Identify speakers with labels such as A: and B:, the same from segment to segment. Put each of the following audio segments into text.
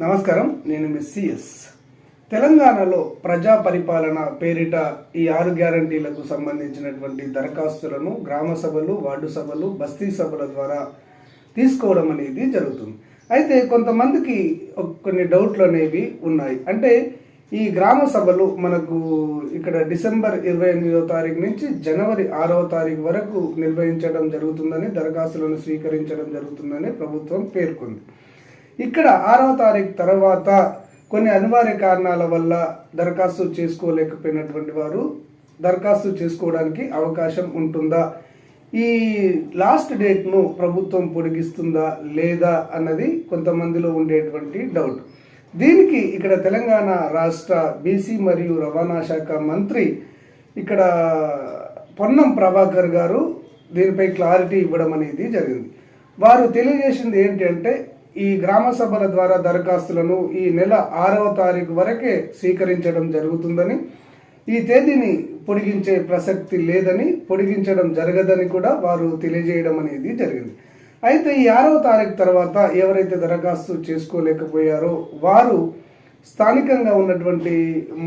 A: నమస్కారం నేను మిస్సిఎస్ తెలంగాణలో ప్రజా పరిపాలన పేరిట ఈ ఆరు గ్యారంటీలకు సంబంధించినటువంటి దరఖాస్తులను గ్రామ సభలు వార్డు సభలు బస్తీ సభల ద్వారా తీసుకోవడం అనేది జరుగుతుంది. అయితే కొంతమందికి కొన్ని డౌట్లు అనేవి ఉన్నాయి. అంటే ఈ గ్రామ సభలు మనకు ఇక్కడ డిసెంబర్ ఇరవై ఎనిమిదో తారీఖు నుంచి జనవరి ఆరవ తారీఖు వరకు నిర్వహించడం జరుగుతుందని దరఖాస్తులను స్వీకరించడం జరుగుతుందని ప్రభుత్వం పేర్కొంది. ఇక్కడ ఆరవ తారీఖు తర్వాత కొన్ని అనివార్య కారణాల వల్ల దరఖాస్తు చేసుకోలేకపోయినటువంటి వారు దరఖాస్తు చేసుకోవడానికి అవకాశం ఉంటుందా? ఈ లాస్ట్ డేట్ను ప్రభుత్వం పొడిగిస్తుందా లేదా అన్నది కొంతమందిలో ఉండేటువంటి డౌట్ దీనికి ఇక్కడ తెలంగాణ రాష్ట్ర బీసీ మరియు రవాణా శాఖ మంత్రి ఇక్కడ పొన్నం ప్రభాకర్ గారు దీనిపై క్లారిటీ ఇవ్వడం అనేది జరిగింది. వారు తెలియజేసింది ఏంటంటే ఈ గ్రామ సభల ద్వారా దరఖాస్తులను ఈ నెల ఆరవ తారీఖు వరకే స్వీకరించడం జరుగుతుందని ఈ తేదీని పొడిగించే ప్రసక్తి లేదని పొడిగించడం జరగదని కూడా వారు తెలియజేయడం అనేది జరిగింది. అయితే ఈ ఆరవ తారీఖు తర్వాత ఎవరైతే దరఖాస్తు చేసుకోలేకపోయారో వారు స్థానికంగా ఉన్నటువంటి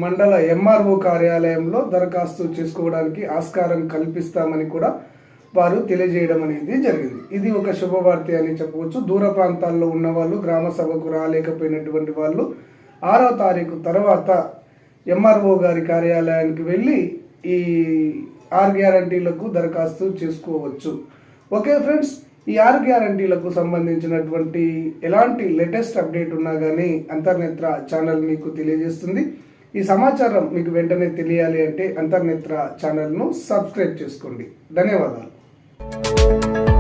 A: మండల ఎంఆర్ఓ కార్యాలయంలో దరఖాస్తు చేసుకోవడానికి ఆస్కారం కల్పిస్తామని కూడా వారు తెలియజేయడం అనేది జరిగింది. ఇది ఒక శుభవార్త అని చెప్పవచ్చు. దూర ప్రాంతాల్లో ఉన్న వాళ్ళు గ్రామ సభకు రాలేకపోయినటువంటి వాళ్ళు ఆరో తారీఖు తర్వాత ఎంఆర్ఓ గారి కార్యాలయానికి వెళ్ళి ఈ ఆర్ గ్యారంటీలకు దరఖాస్తు చేసుకోవచ్చు. ఓకే ఫ్రెండ్స్ ఈ ఆర్ గ్యారంటీలకు సంబంధించినటువంటి ఎలాంటి లేటెస్ట్ అప్డేట్ ఉన్నా కానీ అంతర్నేత్ర ఛానల్ మీకు తెలియజేస్తుంది. ఈ సమాచారం మీకు వెంటనే తెలియాలి అంటే అంతర్నేత్ర ఛానల్ను సబ్స్క్రైబ్ చేసుకోండి. ధన్యవాదాలు. Thank you.